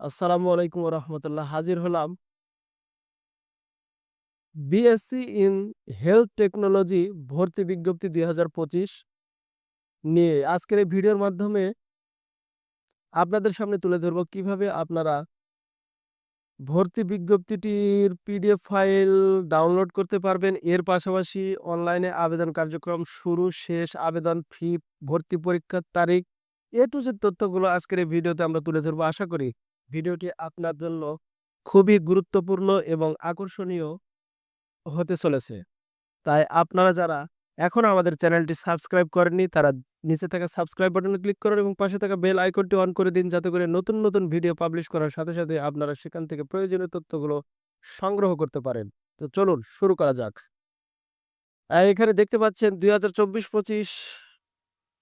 আসসালামু আলাইকুম রহমতুল্লাহ হাজির হলাম বিএসসি ইন হেলথ টেকনোলজি ভর্তি বিজ্ঞপ্তি দুই নিয়ে। আজকের এই ভিডিওর মাধ্যমে আপনাদের সামনে তুলে ধরব কীভাবে আপনারা ভর্তি বিজ্ঞপ্তিটির পিডিএফ ফাইল ডাউনলোড করতে পারবেন। এর পাশাপাশি অনলাইনে আবেদন কার্যক্রম শুরু, শেষ, আবেদন ফি, ভর্তি পরীক্ষার তারিখ, এ টু জেড তথ্যগুলো আজকের এই ভিডিওতে আমরা তুলে ধরবো। আশা করি ভিডিওটি আপনার জন্য খুবই গুরুত্বপূর্ণ এবং আকর্ষণীয় হতে চলেছে। তাই আপনারা যারা এখন আমাদের চ্যানেলটি সাবস্ক্রাইব করেননি, তারা নিচে থাকা সাবস্ক্রাইব বাটনে ক্লিক করুন এবং পাশে থাকা বেল আইকনটি অন করে দিন যাতে করে নতুন নতুন ভিডিও পাবলিশ করার সাথে সাথে আপনারা সেখান থেকে প্রয়োজনীয় তথ্যগুলো সংগ্রহ করতে পারেন। তো চলুন শুরু করা যাক। এখানে দেখতে পাচ্ছেন দুই হাজার চব্বিশ পঁচিশ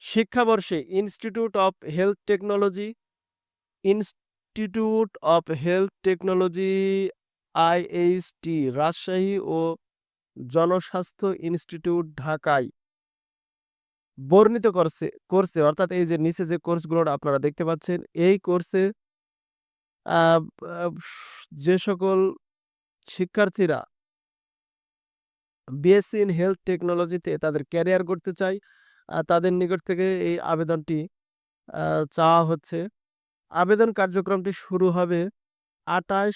শিক্ষাবর্ষে institute of health technology institute of health technology, IHT, Rajshahi ও জনস্বাস্থ্য ইনস্টিটিউট ঢাকায় বর্ণিত করছে কোর্সে অর্থাৎ এই যে নিচে যে কোর্সগুলো আপনারা দেখতে পাচ্ছেন, এই কোর্সে যে সকল শিক্ষার্থীরা বিএসসি ইন হেলথ টেকনোলজিতে তাদের ক্যারিয়ার করতে চায় তাদের নিকট থেকে এই আবেদনটি চাওয়া হচ্ছে। আবেদন কার্যক্রমটি শুরু হবে আটাশ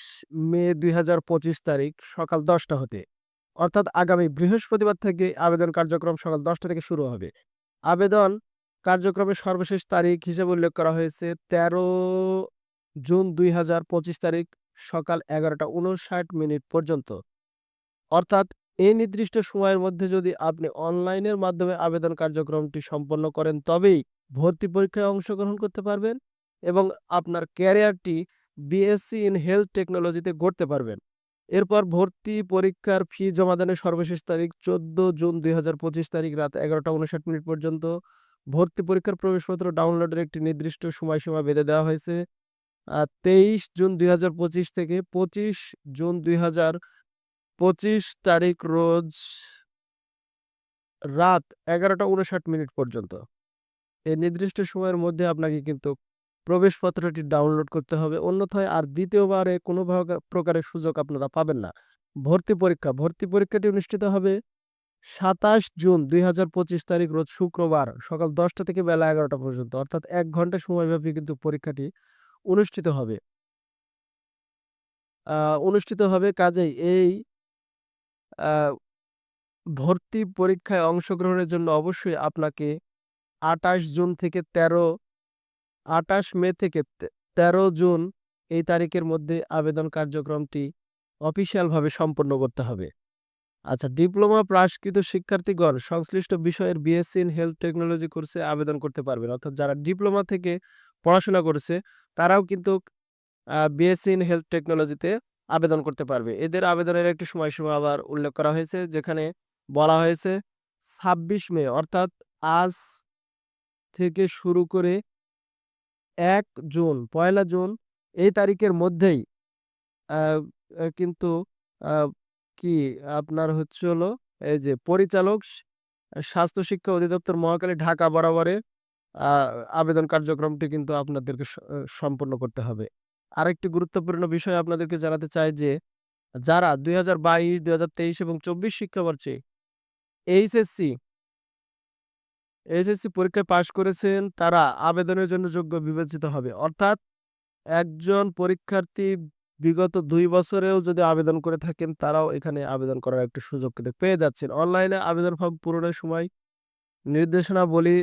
মে দুই হাজার পঁচিশ তারিখ সকাল দশটা হতে। অর্থাৎ আগামী বৃহস্পতিবার থেকে আবেদন কার্যক্রম সকাল দশটা থেকে শুরু হবে। আবেদন কার্যক্রমের সর্বশেষ তারিখ হিসেবে উল্লেখ করা হয়েছে তেরো জুন দুই হাজার পঁচিশ তারিখ সকাল এগারোটা উনষাট মিনিট পর্যন্ত। অর্থাৎ এই নির্দিষ্ট সময়ের মধ্যে যদি আপনি অনলাইনের মাধ্যমে আবেদন কার্যক্রমটি সম্পন্ন করেন, তবেই ভর্তি পরীক্ষায় অংশগ্রহণ করতে পারবেন। এবং আপনার ক্যারিয়ারটি বিএসসি ইন হেলথ টেকনোলজিতে গড়তে পারবেন। এরপর ভর্তি পরীক্ষার ফি জমাদানের সর্বশেষ তারিখ চোদ্দ জুন দুই হাজার পঁচিশ তারিখ রাত এগারোটা উনষাট মিনিট পর্যন্ত। ভর্তি পরীক্ষার প্রবেশপত্র ডাউনলোডের একটি নির্দিষ্ট সময়সীমা বেঁধে দেওয়া হয়েছে। আর তেইশ জুন দুই হাজার পঁচিশ থেকে পঁচিশ জুন দুই তারিখ রোজ রাত এগারোটা উনষাট মিনিট পর্যন্ত। এই নির্দিষ্ট সময়ের মধ্যে আপনাকে কিন্তু প্রবেশপত্রটি ডাউনলোড করতে হবে। অন্যথায় আর দ্বিতীয়বারে কোনো প্রকারের সুযোগ আপনারা পাবেন না। ভর্তি পরীক্ষা, ভর্তি পরীক্ষাটি অনুষ্ঠিত হবে সাতাশ জুন দুই হাজার পঁচিশ তারিখ, রোজ শুক্রবার সকাল দশটা থেকে বেলা এগারোটা পর্যন্ত। অর্থাৎ এক ঘণ্টা সময়ব্যাপী কিন্তু পরীক্ষাটি অনুষ্ঠিত হবে। অনুষ্ঠিত হবে কাজেই এই ভর্তি পরীক্ষায় অংশগ্রহণের জন্য অবশ্যই আপনাকে আটাশ জুন থেকে তেরো আটাশ মে থেকে তে- তেরো জুন এই তারিখের মধ্যে আবেদন কার্যক্রমটি অফিসিয়ালভাবে সম্পন্ন করতে হবে। আচ্ছা ডিপ্লোমা পাশকৃত শিক্ষার্থীগণ সংশ্লিষ্ট বিষয়ের বিএসসি ইন হেলথ টেকনোলজি কোর্সে আবেদন করতে পারবেন। অর্থাৎ যারা ডিপ্লোমা থেকে পড়াশোনা করেছে, তারাও কিন্তু বিএসসি ইন হেলথ টেকনোলজিতে আবেদন করতে পারবে। এদের আবেদনের একটি সময়সীমা আবার উল্লেখ করা হয়েছে, যেখানে বলা হয়েছে ছাব্বিশ মে, অর্থাৎ আজ থেকে শুরু করে এক জুন, পয়লা জুন, এই তারিখের মধ্যেই। কিন্তু কি আপনার হচ্ছে হলো, এই যে পরিচালক, স্বাস্থ্য শিক্ষা অধিদপ্তর মহাকালী ঢাকা বরাবরে আবেদন কার্যক্রমটি কিন্তু আপনাদেরকে সম্পন্ন করতে হবে। আরেকটি গুরুত্বপূর্ণ বিষয় আপনাদেরকে জানাতে চাই যে, যারা দুই হাজার বাইশ, দুই হাজার তেইশ এবং চব্বিশ শিক্ষাবর্ষে এইচএসসি এইচএসসি পরীক্ষায় পাশ করেছেন, তারা আবেদনের জন্য যোগ্য বিবেচিত হবে। অর্থাৎ একজন পরীক্ষার্থী বিগত দুই বছরেও যদি আবেদন করে থাকেন, তারাও এখানে আবেদন করার একটি সুযোগ কিন্তু পেয়ে যাচ্ছেন। অনলাইনে আবেদন ফর্ম পূরণের সময় নির্দেশনাবলী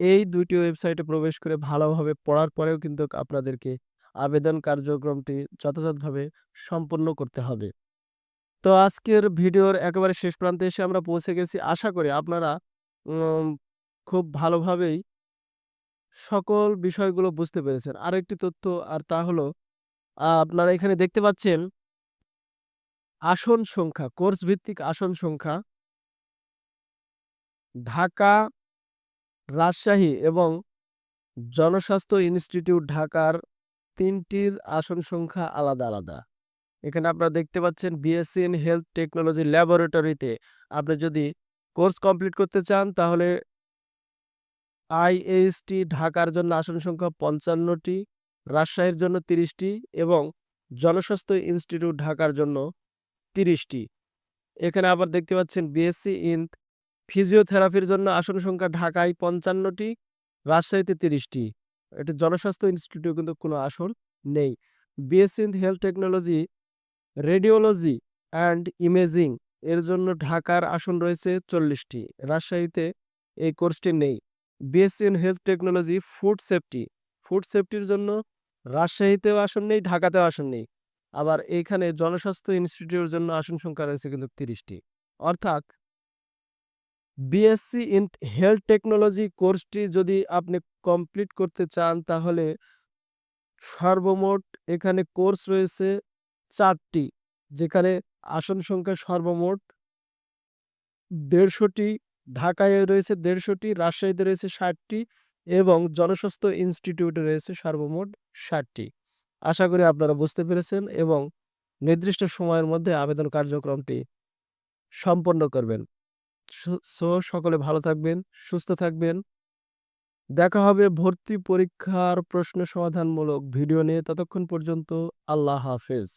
এই দুইটি ওয়েবসাইটে প্রবেশ করে ভালোভাবে পড়ার পরেও কিন্তু আপনাদেরকে আবেদন কার্যক্রমটি যথাযথভাবে সম্পন্ন করতে হবে। তো আজকের ভিডিওর একেবারে শেষ প্রান্তে এসে আমরা পৌঁছে গেছি। আশা করি আপনারা খুব ভালোভাবেই সকল বিষয়গুলো বুঝতে পেরেছেন। আরও একটি তথ্য, আর তা হলো আপনারা এখানে দেখতে পাচ্ছেন আসন সংখ্যা কোর্স ভিত্তিক আসন সংখ্যা ঢাকা, রাজশাহী এবং জনস্বাস্থ্য ইনস্টিটিউট ঢাকার তিনটির আসন সংখ্যা আলাদা আলাদা। এখানে আপনারা দেখতে পাচ্ছেন বিএসসি ইন হেলথ টেকনোলজি ল্যাবরেটরিতে আপনি যদি কোর্স কমপ্লিট করতে চান, তাহলে আইএসটি ঢাকার জন্য আসন সংখ্যা পঞ্চান্নটি, রাজশাহীর জন্য তিরিশটি এবং জনস্বাস্থ্য ইনস্টিটিউট ঢাকার জন্য তিরিশটি। এখানে আবার দেখতে পাচ্ছেন বিএসসি ইন ফিজিওথেরাপির জন্য আসন সংখ্যা ঢাকায় পঞ্চান্নটি, রাজশাহীতে তিরিশটি। এটি জনস্বাস্থ্য ইনস্টিটিউট কিন্তু কোনো আসন নেই। BSc in health technology radiology and imaging এর জন্য ঢাকার আসন রয়েছে চল্লিশটি। রাজশাহীতে এই কোর্সটি নেই। BSc in health technology, food safety. Food সেফটির জন্য রাজশাহীতেও আসন নেই, ঢাকাতেও আসন নেই। আবার এইখানে জনস্বাস্থ্য ইনস্টিটিউটের জন্য আসন সংখ্যা রয়েছে কিন্তু তিরিশটি। অর্থাৎ বিএসসি ইন হেলথ টেকনোলজি কোর্সটি যদি আপনি কমপ্লিট করতে চান, তাহলে সর্বমোট এখানে কোর্স রয়েছে চারটি, যেখানে আসন সংখ্যা সর্বমোট দেড়শোটি ঢাকায় রয়েছে দেড়শোটি, রাজশাহীতে রয়েছে ষাটটি এবং জনস্বাস্থ্য ইনস্টিটিউটে রয়েছে সর্বমোট ষাটটি। আশা করি আপনারা বুঝতে পেরেছেন এবং নির্দিষ্ট সময়ের মধ্যে আবেদন কার্যক্রমটি সম্পন্ন করবেন। সো সকলে ভালো থাকবেন, সুস্থ থাকবেন। দেখা হবে ভর্তি পরীক্ষার প্রশ্ন সমাধানমূলক ভিডিও নিয়ে। ততক্ষণ পর্যন্ত আল্লাহ হাফেজ।